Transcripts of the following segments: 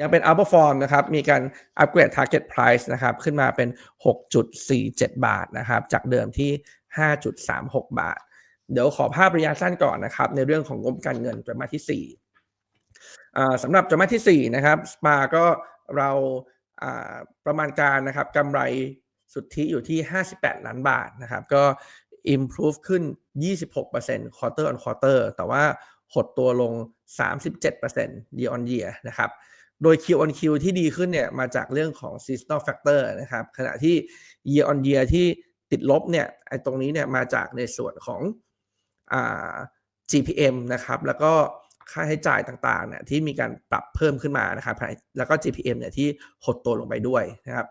ยังเป็น outperform นะครับ มีการอัปเกรด target price นะครับ ขึ้นมาเป็น 6.47 บาทนะครับ จากเดิมที่ 5.36 บาท เดี๋ยวขอภาพระยะสั้นก่อนนะครับ ในเรื่องของงบการเงินไตรมาสที่4่สำหรับไตรมาสที่4นะครับ SPA ก็เราอ่าประมาณการนะครับกำไรสุทธิอยู่ที่ 58 ล้านบาทนะครับ ก็ improve ขึ้น 26% quarter on quarter แต่ว่าหดตัวลง 37% year on year นะครับ โดย Q on Q ที่ดีขึ้นเนี่ยมาจากเรื่องของ seasonal factor นะครับขณะที่ year on year ที่ติดลบเนี่ยไอ้ตรงนี้เนี่ยมาจากในส่วนของอ่า GPM นะครับแล้วก็ค่าใช้จ่ายต่างๆเนี่ยที่มีการปรับเพิ่มขึ้นมานะครับแล้วก็ GPM เนี่ยที่หดตัวลงไปด้วยนะครับ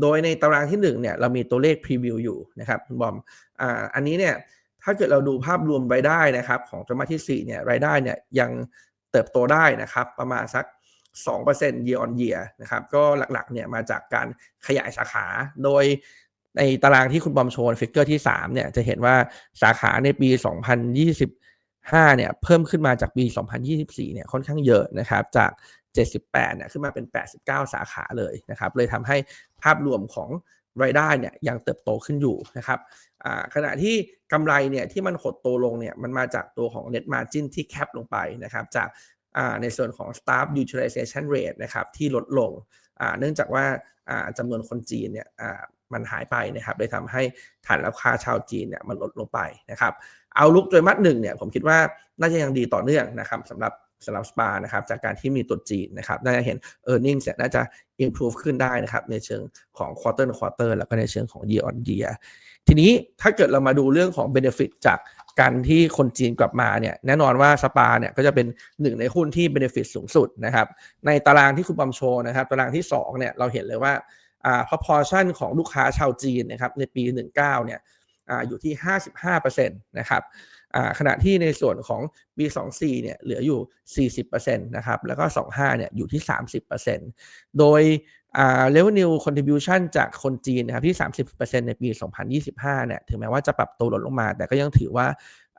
โดยในตารางที่1เนี่ยเรามีตัวเลขพรีวิวอยู่นะครับคุณบอมอ่าอันนี้เนี่ยถ้าเกิดเราดูภาพรวมรายได้นะครับของไตรมาสที่4เนี่ยรายได้เนี่ยยังเติบโตได้นะครับประมาณสัก 2% year on year นะครับก็หลักๆเนี่ยมาจากการขยายสาขาโดยในตารางที่คุณบอมโชว์ฟิกเกอร์ที่ 3 เนี่ยจะเห็นว่าสาขาในปี 2025 เนี่ยเพิ่มขึ้นมาจากปี 2024 เนี่ยค่อนข้างเยอะนะครับ จาก 78 เนี่ยขึ้นมาเป็น 89 สาขาเลยนะครับ เลยทำให้ภาพรวมของรายได้เนี่ยยังเติบโตขึ้นอยู่นะครับขณะที่กำไรเนี่ยที่มันหดโตลงเนี่ยมันมาจากตัวของ net margin ที่แคปลงไปนะครับจาก ในส่วนของ staff utilization rate นะครับที่ลดลง เนื่องจากว่าจำนวนคนจีนเนี่ยมันหายไปนะครับเลยทำให้ฐานราคาชาวจีนเนี่ยมันลดลงไปนะครับเอาลุกโดยมัดหนึ่งเนี่ยผมคิดว่าน่าจะยังดีต่อเนื่องนะครับสำหรับสำหรับสปานะครับจากการที่มีตัวจีนนะครับน่าจะเห็น e a r n i n g น่าจะ improve ขึ้นได้นะครับในเชิงของ quarter quarter แล้วก็ในเชิงของ year on year ทีนี้ถ้าเกิดเรามาดูเรื่องของ benefit จาก การที่คนจีนกลับมาเนี่ยแน่นอนว่าสปาเนี่ยก็จะเป็นหนึ่งในหุ้นที่ benefit สูงสุดนะครับในตารางที่คุณบอมโชว์นะครับตารางที่2เนี่ยเราเห็นเลยว่าอ่า proportion ของลูกค้าชาวจีนนะครับในปี 19เนี่ยอ่าอยู่ที่ 55%นะครับขณะที่ในส่วนของปี 24เนี่ยเหลืออยู่ 40%นะครับแล้วก็ 25เนี่ยอยู่ที่ 30%โดย อ่า revenue contribution จากคนจีนนะครับที่ 30%ในปี 2025 เนี่ย ถึงแม้ว่าจะปรับตัวลดลงมา แต่ก็ยังถือว่า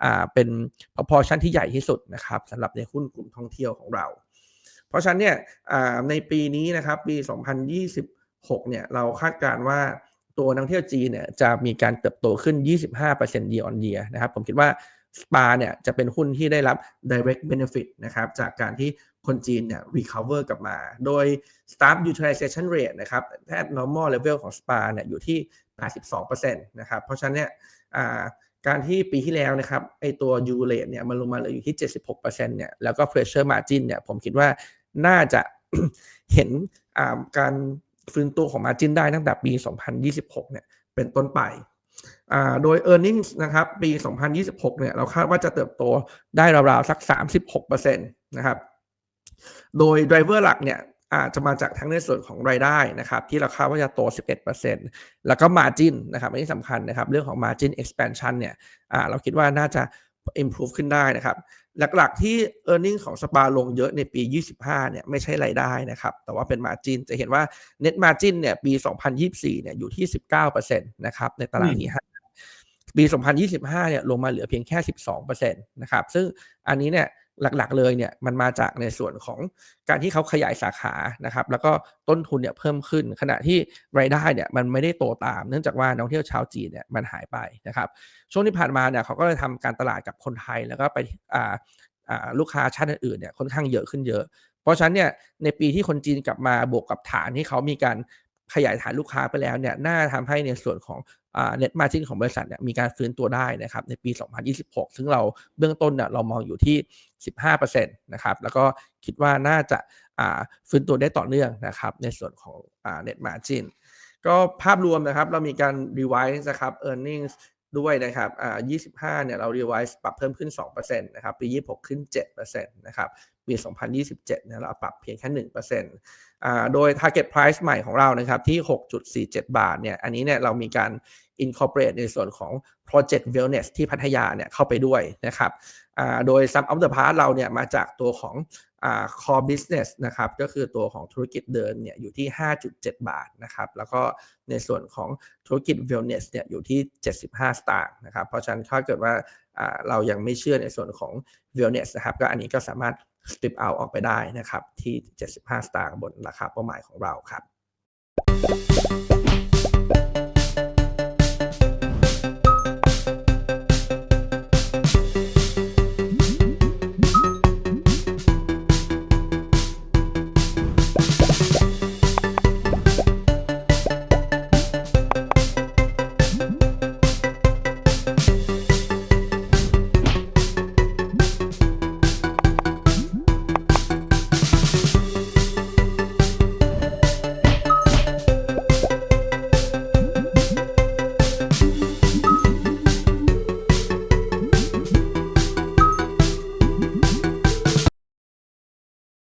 อ่าเป็น proportion ที่ใหญ่ที่สุดนะครับสำหรับในหุ้นกลุ่มท่องเที่ยวของเรา เพราะฉะนั้นเนี่ยในปีนี้นะครับปี 2026 เนี่ยเราคาดการว่าตัวนักเที่ยวจีนเนี่ยจะมีการเติบโตขึ้น 25% year on year นะครับ ผมคิดว่า ปาเนี่ยจะเป็นหุ้นที่ได้รับ direct benefit นะครับจากการที่คนจีนเนี่ย recover กลับมา โดย staff utilization rate นะครับแพท normal level ของสปาเนี่ยอยู่ที่ 82%นะครับ เพราะฉะนั้นเนี่ยการที่ปีที่แล้วนะครับไอตัว U rate เนี่ยมันลงมาเหลืออยู่ที่ 76%เนี่ยแล้วก็ pressure margin เนี่ยผมคิดว่าน่าจะเห็นการฟื้นตัวของ margin ได้ตั้งแต่ปี 2026 เนี่ยเป็นต้นไป โดย e a r n i n g นะครับปี 2026 เนี่ยเราคาดว่าจะเติบโตได้ราวๆสัก 36%นะครับ โดย driver หลักเนี่ยอาจจะมาจากทั้งในส่วนของรายได้นะครับ ที่เราคาดว่าจะโต 11%แล้วก็ margin นะครับอันนี้สำคัญนะครับ เรื่องของ margin expansion เนี่ยเราคิดว่าน่าจะ improve ขึ้นได้นะครับ หลักๆที่ e a r n i n g ของสปาลงเยอะในปี 25 เนี่ยไม่ใช่รายได้นะครับ แต่ว่าเป็น margin จะเห็นว่า net margin เนี่ยปี 2024 เนี่ยอยู่ที่ 19%นะครับในตารางนี้ปี 2025 เนี่ยลงมาเหลือเพียงแค่ 12%นะครับ ซึ่งอันนี้เนี่ย หลักๆ เลยเนี่ยมันมาจากในส่วนของการที่เขาขยายสาขานะครับ แล้วก็ต้นทุนเนี่ยเพิ่มขึ้น ขณะที่รายได้เนี่ยมันไม่ได้โตตามเนื่องจากว่านักท่องเที่ยวชาวจีนเนี่ยมันหายไปนะครับช่วงที่ผ่านมาเนี่ยเขาก็เลยทำการตลาดกับคนไทยแล้วก็ไปอ่าอ่าลูกค้าชาติอื่นๆเนี่ยค่อนข้างเยอะขึ้นเยอะ เพราะฉะนั้นเนี่ยในปีที่คนจีนกลับมาบวกกับฐานที่เขามีการ ขยายฐานลูกค้าไปแล้วเนี่ยน่าทำให้ในส่วนของเน็ตมาจินของบริษัทเนี่ยมีการฟื้นตัวได้นะครับในปี 2026 ซึ่งเราเบื้องต้นเนี่ยเรามองอยู่ที่ 15%นะครับแล้วก็คิดว่าน่าจะฟื้นตัวได้ต่อเนื่องนะครับในส่วนของเน็ตมาจินก็ภาพรวมนะครับเรามีการรีไวซ์นะครับ e a r n i n g ด้วยนะครับอ่า25 เนี่ย เรารีไวซ์ปรับเพิ่มขึ้น 2%นะครับ ปี 26 ขึ้น 7%นะครับ ปี 2027 เนี่ย เราปรับเพียงแค่ 1%อ่า โดย target price ใหม่ของเรานะครับ ที่ 6.47 บาท เนี่ย อันนี้ เนี่ย เรามีการ incorporate ในส่วนของ project wellness ที่พัทยา เนี่ย เข้าไปด้วยนะครับอ่าโดย sum of the part เรา เนี่ย มาจากตัวของ core business นะครับก็คือตัวของธุรกิจเดินเนี่ยอยู่ที่ 5.7 บาทนะครับแล้วก็ในส่วนของธุรกิจ wellness เนี่ยอยู่ที่ 75 สตางค์นะครับเพราะฉะนั้นถ้าเกิดว่าเรายังไม่เชื่อในส่วนของ wellness นะครับก็อันนี้ก็สามารถ strip out ออกไปได้นะครับที่ 75 สตางค์บนราคาเป้าหมายของเราครับ